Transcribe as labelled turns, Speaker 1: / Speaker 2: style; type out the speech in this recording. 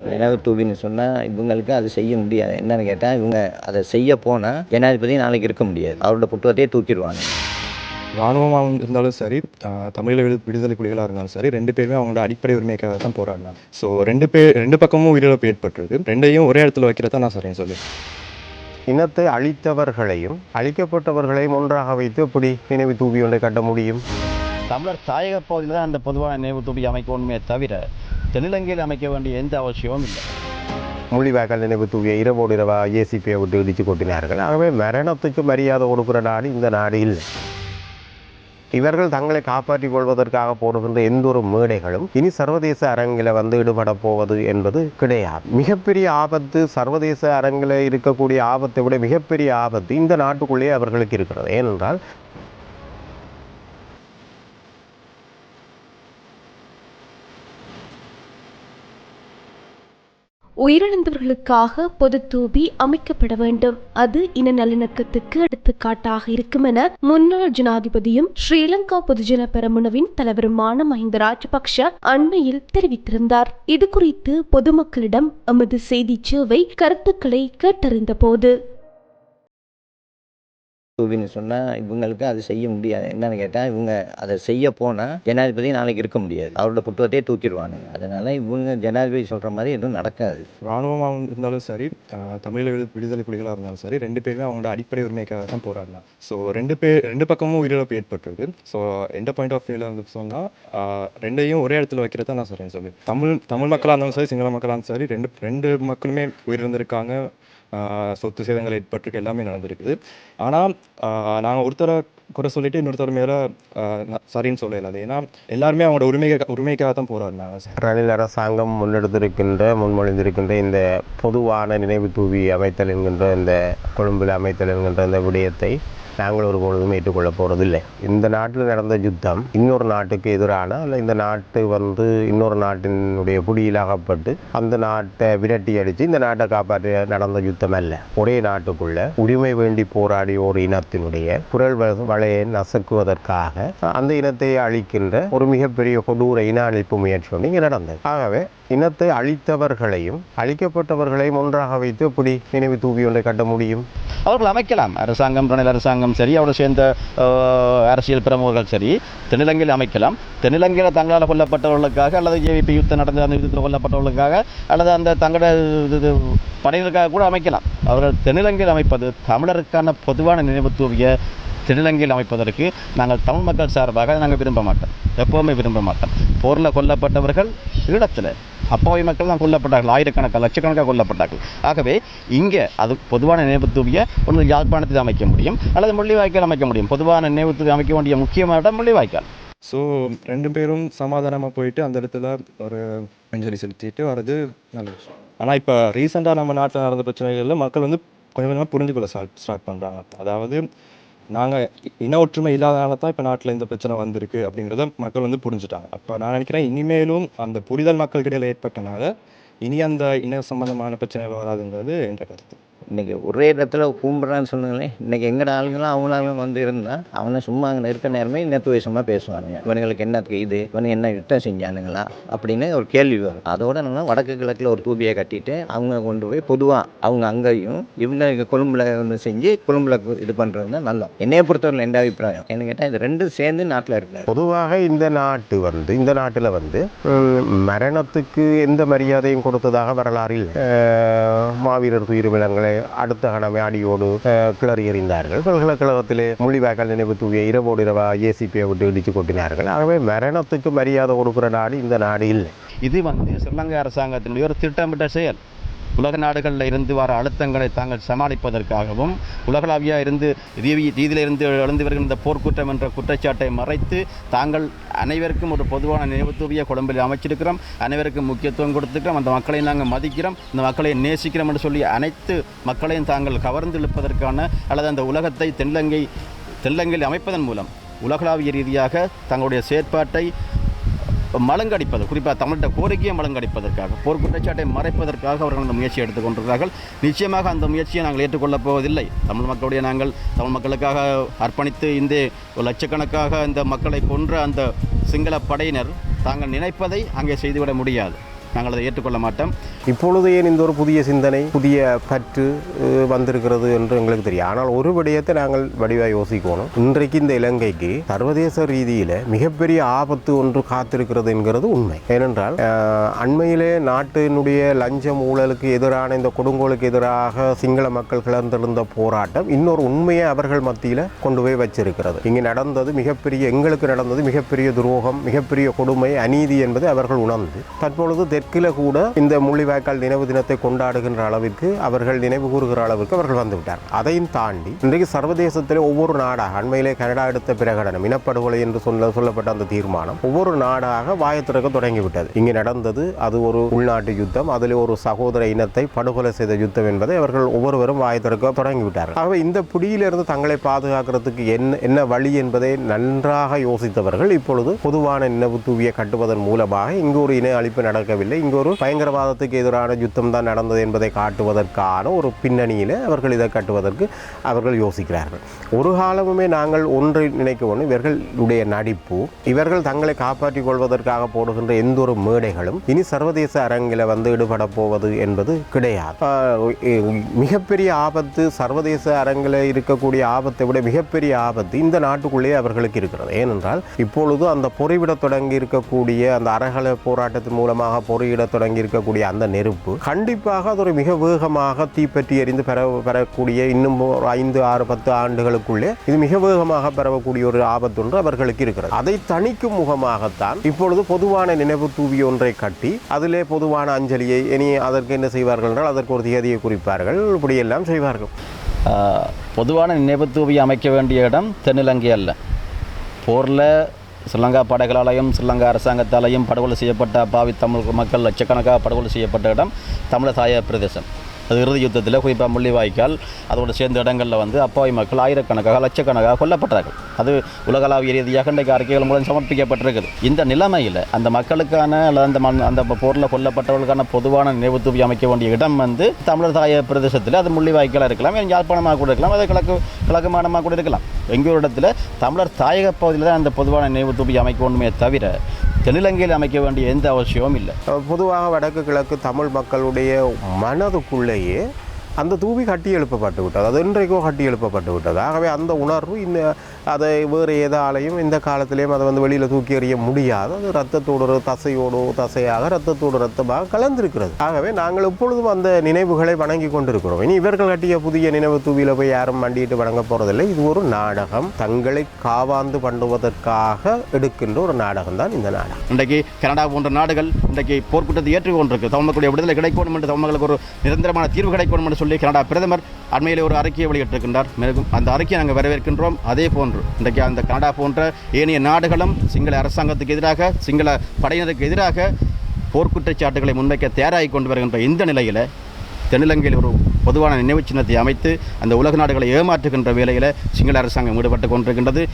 Speaker 1: நினைவு தூவின்னு சொன்னால் இவங்களுக்கு அது செய்ய முடியாது. என்னன்னு கேட்டால் இவங்க அதை செய்ய போனால் ஜனாதிபதி நாளைக்கு இருக்க முடியாது. அவரோட புத்தகத்தையே தூக்கிடுவாங்க.
Speaker 2: இராணுவமாக இருந்தாலும் சரி விடு விடுதலை புலிகளாக இருந்தாலும் சரி ரெண்டு பேருமே அவங்களோட அடிப்படை உரிமைக்காக தான் போராடினாங்க. ஸோ ரெண்டு பேர் ரெண்டு பக்கமும் உயிரிழப்பு ஏற்பட்டிருக்கு. ரெண்டையும் ஒரே இடத்துல வைக்கிறத நான் சரின்னு சொல்லி.
Speaker 3: இனத்தை அழித்தவர்களையும் அழிக்கப்பட்டவர்களையும் ஒன்றாக வைத்து எப்படி நினைவு தூவி ஒன்றை கட்ட முடியும்?
Speaker 4: தமிழர் தாயக பகுதியில் தான் அந்த பொதுவான நினைவு தூபி அமைக்கணுமே தவிர தென்னிலங்கையில் அமைக்க வேண்டிய எந்த அவசியமும் இல்லை.
Speaker 3: முள்ளிவாய்க்கால் நினைவு தூவியை இரவோடு இரவா ஏசிபியை விட்டு இடித்து கொட்டினார்கள். ஆகவே மரணத்துக்கு மரியாதை கொடுக்குற நாடு இந்த நாடு இல்லை. இவர்கள் தங்களை காப்பாற்றிக் கொள்வதற்காக போடுகின்ற எந்த ஒரு மேடைகளும் இனி சர்வதேச அரங்கில் வந்து ஈடுபட போவது என்பது கிடையாது. மிகப்பெரிய ஆபத்து சர்வதேச அரங்கில் இருக்கக்கூடிய ஆபத்தை விட மிகப்பெரிய ஆபத்து இந்த நாட்டுக்குள்ளேயே அவர்களுக்கு இருக்கிறது. ஏனென்றால்
Speaker 5: உயிரிழந்தவர்களுக்காக பொது தூபி அமைக்கப்பட வேண்டும். அது இன நல்லிணக்கத்துக்கு எடுத்துக்காட்டாக இருக்கும் என முன்னாள் ஜனாதிபதியும் ஸ்ரீலங்கா பொதுஜன பெரமுனவின் தலைவருமான மஹிந்த ராஜபக்ஷ அண்மையில் தெரிவித்திருந்தார். இது குறித்து பொதுமக்களிடம் எமது செய்தி சேவை கருத்துக்களை கேட்டறிந்த போது
Speaker 1: தூவின்னு சொன்னால் இவங்களுக்கு அது செய்ய முடியாது. என்னன்னு கேட்டால் இவங்க அதை செய்ய போனால் ஜனாதிபதி நாளைக்கு இருக்க முடியாது. அவரோட புத்தகத்தையே தூக்கிடுவாங்க அதனால் இவங்க ஜனாதிபதி சொல்கிற மாதிரி எதுவும் நடக்காது.
Speaker 2: இராணுவமாக இருந்தாலும் சரி ஆஹ் விடுதலை புலிகளாக இருந்தாலும் சரி ரெண்டு பேருமே அவங்களோட அடிப்படை உரிமைக்காக தான் போராடலாம் ஸோ ரெண்டு பேர் ரெண்டு பக்கமும் உயிரிழப்பு ஏற்பட்டிருக்கு. ஸோ எந்த பாயிண்ட் ஆஃப் வியூவில் வந்து சொன்னால் ரெண்டையும் ஒரே இடத்துல வைக்கிறதா நான் சொல்கிறேன் சொல்லி. தமிழ் தமிழ் மக்களாக இருந்தாலும் சரி சிங்கள மக்களாக இருந்தாலும் சரி ரெண்டு ரெண்டு மக்களுமே உயிரிழந்திருக்காங்க. சொத்து சேதங்கள் ஏற்பட்டிருக்கு எல்லாமே நடந்திருக்குது. ஆனால் நாங்கள் ஒருத்தரை குறை சொல்லிட்டு இன்னொருத்தர் மேலே சரின்னு சொல்லல அது. ஏன்னா எல்லாருமே அவங்களோட உரிமை உரிமைக்காக தான் போராடினாங்க
Speaker 3: ரணில் அரசாங்கம் முன்னெடுத்திருக்கின்ற முன்மொழிந்திருக்கின்ற இந்த பொதுவான நினைவு தூவி அமைத்தல் என்கின்ற இந்த கொழும்பில் அமைத்தல் என்கின்ற இந்த விடயத்தை நாங்கள் ஒரு பொழுதும் ஏற்றுக்கொள்ள போகிறதில்லை இந்த நாட்டில் நடந்த யுத்தம் இன்னொரு நாட்டுக்கு எதிரான இல்லை இந்த நாட்டு வந்து இன்னொரு நாட்டினுடைய புடியில் அகப்பட்டு அந்த நாட்டை விரட்டி அடித்து இந்த நாட்டை காப்பாற்ற நடந்த யுத்தம் அல்ல. ஒரே நாட்டுக்குள்ள உரிமை வேண்டி போராடிய ஒரு இனத்தினுடைய குரல் வ- வலையை நசுக்குவதற்காக அந்த இனத்தை அழிக்கின்ற ஒரு மிகப்பெரிய கொடூர இன அழிப்பு முயற்சி வந்து இங்கே நடந்தது. ஆகவே இனத்தை அழித்தவர்களையும் அழிக்கப்பட்டவர்களையும் ஒன்றாக வைத்து எப்படி நினைவு தூவி ஒன்றை கட்ட முடியும்?
Speaker 4: அவர்கள் அமைக்கலாம். அரசாங்கம் துணை அரசாங்கம் சரி அவரை சேர்ந்த அரசியல் பிரமுகர்கள் சரி தென்னிலங்கையில் அமைக்கலாம். தென்னிலங்கையில் தங்களால் கொல்லப்பட்டவர்களுக்காக அல்லது ஜேவிபி யுத்தம் நடந்த அந்த யுத்தத்தில் கொல்லப்பட்டவர்களுக்காக அல்லது அந்த தங்களோட இது- இது படையினருக்காக கூட அமைக்கலாம். அவர்கள் தென்னிலங்கையில் அமைப்பது தமிழருக்கான பொதுவான நினைவு திருநங்கையில் தென்னிலங்கையில் அமைப்பதற்கு நாங்கள் தமிழ் மக்கள் சார்பாக நாங்கள் விரும்ப மாட்டோம். எப்போவுமே விரும்ப மாட்டோம். போரில் கொல்லப்பட்டவர்கள் ஈழத்தில். அப்பாவி மக்கள் தான் கொல்லப்பட்டார்கள். ஆயிரக்கணக்காக லட்சக்கணக்காக கொல்லப்பட்டார்கள். ஆகவே இங்கே அது பொதுவான நினைவுத்தூவியை ஒன்று யாழ்ப்பாணத்தில் அமைக்க முடியும் அல்லது முள்ளிவாய்க்கால் அமைக்க முடியும். பொதுவான நினைவுத்தூவி அமைக்க வேண்டிய முக்கியமான இடம் முள்ளிவாய்க்கால்.
Speaker 2: ஸோ ரெண்டு பேரும் சமாதானமாக போயிட்டு அந்த இடத்துல ஒரு அஞ்சலி செலுத்திட்டு வர்றது நல்ல விஷயம். ஆனால் இப்போ ரீசெண்டாக நம்ம நாட்டில் நடந்த பிரச்சனைகளில் மக்கள் வந்து கொஞ்சம் கொஞ்சமாக புரிஞ்சுக்கொள்ள ஸ்டார்ட் ஸ்டார்ட் பண்ணுறாங்க அதாவது நாங்கள் இன ஒற்றுமை இல்லாதனால தான் இப்போ நாட்டில் இந்த பிரச்சனை வந்திருக்கு அப்படிங்கிறத மக்கள் வந்து புரிஞ்சுட்டாங்க. அப்போ நான் நினைக்கிறேன் இனிமேலும் அந்த புரிதல் மக்களுக்கிடையில் ஏற்பட்டனால இனி அந்த இன சம்பந்தமான பிரச்சனைகள் வராதுங்கிறது என்ற கருத்து.
Speaker 1: இன்னைக்கு ஒரே இடத்துல கும்பிட்றான்னு சொல்லுங்களேன் இன்னைக்கு எங்கட ஆளுங்களும் அவங்க ஆளுங்களும் வந்து இருந்தால் அவனை சும்மா அங்கே இருக்க நேரமே இன்னத்து வயசமாக பேசுவானுங்க. இவனுங்களுக்கு என்னத்துக்கு இது இவனு என்ன யுத்தம் செஞ்சானுங்களா அப்படின்னு ஒரு கேள்வி வரும். அதோட நம்ம வடக்கு கிழக்கில் ஒரு தூபியை கட்டிட்டு அவங்க கொண்டு போய் பொதுவாக அவங்க அங்கேயும் இவங்க கொழும்புல ஒன்று செஞ்சு கொழும்புல இது பண்ணுறது தான் நல்லது. என்னைய பொறுத்தவரை எந்த அபிப்பிராயம்? என்ன கேட்டால் இது ரெண்டும் சேர்ந்து நாட்டில் இருக்காது
Speaker 3: பொதுவாக இந்த நாட்டு வந்து இந்த நாட்டில் வந்து மரணத்துக்கு எந்த மரியாதையும் கொடுத்ததாக வரலாறு இல்லை அஹ், மாவீரர் துயிர் விலங்களை அடுத்த கணமே அடியோடு கிளறி எறிந்தார்கள். பல்கலைக்கழகத்திலே மொழிவாய்க்கால் நினைவு தூவிய இரவோடு இரவா ஏசிபியை விட்டு இடித்து கொட்டினார்கள். ஆகவே மரணத்துக்கு மரியாதை கொடுக்குற நாடு இந்த நாடு இல்லை.
Speaker 4: இது வந்து ஸ்ரீலங்கா அரசாங்கத்தினுடைய ஒரு திட்டமிட்ட செயல். உலக நாடுகளில் இருந்து வர அழுத்தங்களை தாங்கள் சமாளிப்பதற்காகவும் உலகளாவிய இருந்து ரீதியிலிருந்து இருந்து எழுந்து வருகின்ற இந்த போர்க்குற்றம் என்ற குற்றச்சாட்டை மறைத்து தாங்கள் அனைவருக்கும் ஒரு பொதுவான நினைவுத்தூவியை கொழும்பில் அமைச்சிருக்கிறோம். அனைவருக்கும் முக்கியத்துவம் கொடுத்துக்கிறோம். அந்த மக்களை நாங்கள் மதிக்கிறோம். இந்த மக்களை நேசிக்கிறோம் என்று சொல்லி அனைத்து மக்களையும் தாங்கள் கவர்ந்து இழுப்பதற்கான அல்லது அந்த உலகத்தை தென்னிலங்கை தென்னிலங்கையில் அமைப்பதன் மூலம் உலகளாவிய ரீதியாக தங்களுடைய செயற்பாட்டை மலங்கடிப்பது குறிப்பாக தமிழ்கிட்ட கோரிக்கையை மலங்கடிப்பதற்காக போர் குற்றச்சாட்டை மறைப்பதற்காக அவர்கள் அந்த முயற்சியை எடுத்துக்கொண்டிருக்கிறார்கள் நிச்சயமாக அந்த முயற்சியை நாங்கள் ஏற்றுக்கொள்ளப் போவதில்லை. தமிழ் மக்களுடைய நாங்கள் தமிழ் மக்களுக்காக அர்ப்பணித்து இந்த ஒரு லட்சக்கணக்காக இந்த மக்களை கொன்ற அந்த சிங்கள படையினர் தாங்கள் நினைப்பதை அங்கே செய்துவிட முடியாது. நாங்கள் அதை ஏற்றுக்கொள்ள மாட்டோம்.
Speaker 3: இப்பொழுது ஏன் இந்த ஒரு புதிய சிந்தனை புதிய பற்று வந்திருக்கிறது என்று எங்களுக்கு தெரியும். ஆனால் ஒரு விடயத்தை நாங்கள் வடிவாக யோசிக்கணும். இன்றைக்கு இந்த இலங்கைக்கு சர்வதேச ரீதியில் மிகப்பெரிய ஆபத்து ஒன்று காத்திருக்கிறது என்கிறது உண்மை. ஏனென்றால் அண்மையிலே நாட்டினுடைய லஞ்சம் ஊழலுக்கு எதிரான இந்த கொடுங்கோலுக்கு எதிராக சிங்கள மக்கள் கிளர்ந்திருந்த போராட்டம் இன்னொரு உண்மையை அவர்கள் மத்தியில் கொண்டு போய் வச்சிருக்கிறது. இங்கே நடந்தது மிகப்பெரிய எங்களுக்கு நடந்தது மிகப்பெரிய துரோகம் மிகப்பெரிய கொடுமை அநீதி என்பதை அவர்கள் உணர்ந்து தற்பொழுது தெற்கில கூட இந்த முள்ளிவாய்க்கால் நினைவு தினத்தை கொண்டாடுகின்ற அளவிற்கு அவர்கள் நினைவு கூறுகிற அளவிற்கு அவர்கள் வந்துவிட்டார். அதையும் தாண்டி இன்றைக்கு சர்வதேசத்தில் ஒவ்வொரு நாடாக அண்மையிலே கனடா எடுத்த பிரகடனம் இனப்படுகொலை என்று சொல்ல சொல்லப்பட்ட அந்த தீர்மானம் ஒவ்வொரு நாடாக வாயத்திறக்க தொடங்கிவிட்டது. இங்கு நடந்தது அது ஒரு உள்நாட்டு யுத்தம் அதில் ஒரு சகோதர இனத்தை படுகொலை செய்த யுத்தம் என்பதை அவர்கள் ஒவ்வொருவரும் வாயத்திறக்க தொடங்கிவிட்டார்கள். ஆகவே இந்த பிடியிலிருந்து தங்களை பாதுகாக்கிறதுக்கு என்ன என்ன வழி என்பதை நன்றாக யோசித்தவர்கள் இப்பொழுது பொதுவான நினைவு தூவியை கட்டுவதன் மூலமாக இங்கு ஒரு இன அழிப்பு நடக்கவில்லை. இங்கு ஒரு பயங்கரவாதத்துக்கு எதிரான யுத்தம் தான் நடந்தது என்பதை காட்டுவதற்கான ஒரு பின்னணியில் அவர்கள் இதை கட்டுவதற்கு அவர்கள் யோசிக்கிறார்கள். ஒரு காலமுமே நாங்கள் ஒன்றை நினைக்க ஒன்று இவர்களுடைய நடிப்பு இவர்கள் தங்களை காப்பாற்றிக் கொள்வதற்காக போடுகின்ற எந்த ஒரு மேடைகளும் இனி சர்வதேச அரங்கில் வந்து ஈடுபட போவது என்பது கிடையாது. மிகப்பெரிய ஆபத்து சர்வதேச அரங்கில் இருக்கக்கூடிய ஆபத்தை விட மிகப்பெரிய ஆபத்து இந்த நாட்டுக்குள்ளேயே அவர்களுக்கு இருக்கிறது. ஏனென்றால் இப்பொழுது அந்த பொறிவிட தொடங்கி இருக்கக்கூடிய அந்த அரகல போராட்டத்தின் மூலமாக பொறியிட தொடங்கி இருக்கக்கூடிய அந்த நெருப்பு கண்டிப்பாக அது ஒரு மிக வேகமாக தீப்பற்றி எரிந்து பெற பெறக்கூடிய இன்னும் ஒரு ஐந்து ஆறு பத்து ஆண்டுகளுக்குள்ளே இது மிக வேகமாக பரவக்கூடிய ஒரு ஆபத்து ஒன்று அவர்களுக்கு இருக்கிறது. அதை தணிக்கும் முகமாகத்தான் இப்பொழுது பொதுவான நினைவு தூவி ஒன்றை கட்டி அதிலே பொதுவான அஞ்சலியை இனி அதற்கு என்ன செய்வார்கள் என்றால் அதற்கு ஒரு திகதியை குறிப்பார்கள். இப்படியெல்லாம் செய்வார்கள்.
Speaker 4: பொதுவான நினைவு தூவி அமைக்க வேண்டிய இடம் தென்னிலங்கை அல்ல. போரில் ஸ்ரீலங்கா படைகளாலையும் ஸ்ரீலங்கா அரசாங்கத்தாலையும் படுகொலை செய்யப்பட்ட பாவி தமிழ் மக்கள் லட்சக்கணக்காக படுகொலை செய்யப்பட்ட இடம் தமிழர் தாய பிரதேசம். அது இறுதி யுத்தத்தில் குறிப்பாக முள்ளிவாய்க்கால் அதோடு சேர்ந்த இடங்களில் வந்து அப்பாவி மக்கள் ஆயிரக்கணக்காக லட்சக்கணக்காக கொல்லப்பட்டார்கள். அது உலகளாவிய ரீதியாக இன்றைக்கு அறிக்கைகள் மூலம் சமர்ப்பிக்கப்பட்டிருக்குது. இந்த நிலைமையில் அந்த மக்களுக்கான அல்லது அந்த மண் அந்த போரில் கொல்லப்பட்டவர்களுக்கான பொதுவான நினைவு தூவி அமைக்க வேண்டிய இடம் வந்து தமிழர் தாய பிரதேசத்தில். அது முள்ளிவாய்க்காலாக இருக்கலாம் யாழ்ப்பாணமாக கூட இருக்கலாம் அது கிழக்கு கிழக்கு மாநிலமாக கூட இருக்கலாம். எங்கள் இடத்துல தமிழர் தாயக பகுதியில் தான் அந்த பொதுவான நினைவு தூவி அமைக்க வேண்டுமே தவிர தென்னிலங்கையில் அமைக்க வேண்டிய எந்த அவசியமும் இல்லை.
Speaker 3: பொதுவாக வடக்கு கிழக்கு தமிழ் மக்களுடைய மனதுக்குள்ளேயே அந்த தூவி கட்டி எழுப்பப்பட்டு விட்டது. அது இன்றைக்கோ கட்டி எழுப்பப்பட்டு விட்டது. ஆகவே அந்த உணர்வு இந்த அதை வேறு ஏதாலையும் இந்த காலத்திலேயும் அதை வந்து வெளியில் தூக்கி எறிய முடியாது. அது ரத்தத்தோடு தசையோடு தசையாக ரத்தத்தோடு ரத்தமாக கலந்திருக்கிறது. ஆகவே நாங்கள் எப்பொழுதும் அந்த நினைவுகளை வணங்கி கொண்டிருக்கிறோம். இனி இவர்கள் கட்டிய புதிய நினைவு தூவியில் போய் யாரும் மண்டிட்டு வணங்க போகிறதில்லை இது ஒரு நாடகம். தங்களை காவாந்து பண்ணுவதற்காக எடுக்கின்ற ஒரு நாடகம் தான் இந்த நாடகம்.
Speaker 4: இன்றைக்கு கனடா போன்ற நாடுகள் இன்றைக்கு போர்க்கூட்டத்தை ஏற்றுக்கொண்டிருக்கு. தமிழ் விடுதலை கிடைக்கணும் என்று தமிழ் ஒரு நிரந்தரமான தீர்வு கிடைக்கணும் என்று சொல்லி கனடா பிரதமர் அண்மையில் ஒரு அறிக்கையை வெளியிட்டிருக்கின்றார். மேலும் அந்த அறிக்கையை நாங்கள் வரவேற்கின்றோம். அதே போன்று இன்றைக்கு அந்த கனடா போன்ற ஏனைய நாடுகளும் சிங்கள அரசாங்கத்துக்கு எதிராக சிங்கள படையினருக்கு எதிராக போர்க்குற்றச்சாட்டுகளை முன்வைக்க தயாராகி கொண்டு வருகின்ற இந்த நிலையில் தென்னிலங்கையில் ஒரு பொதுவான நினைவு சின்னத்தை அமைத்து அந்த உலக நாடுகளை ஏமாற்றுகின்ற வேலையில் சிங்கள அரசாங்கம் ஈடுபட்டு கொண்டிருக்கின்றது.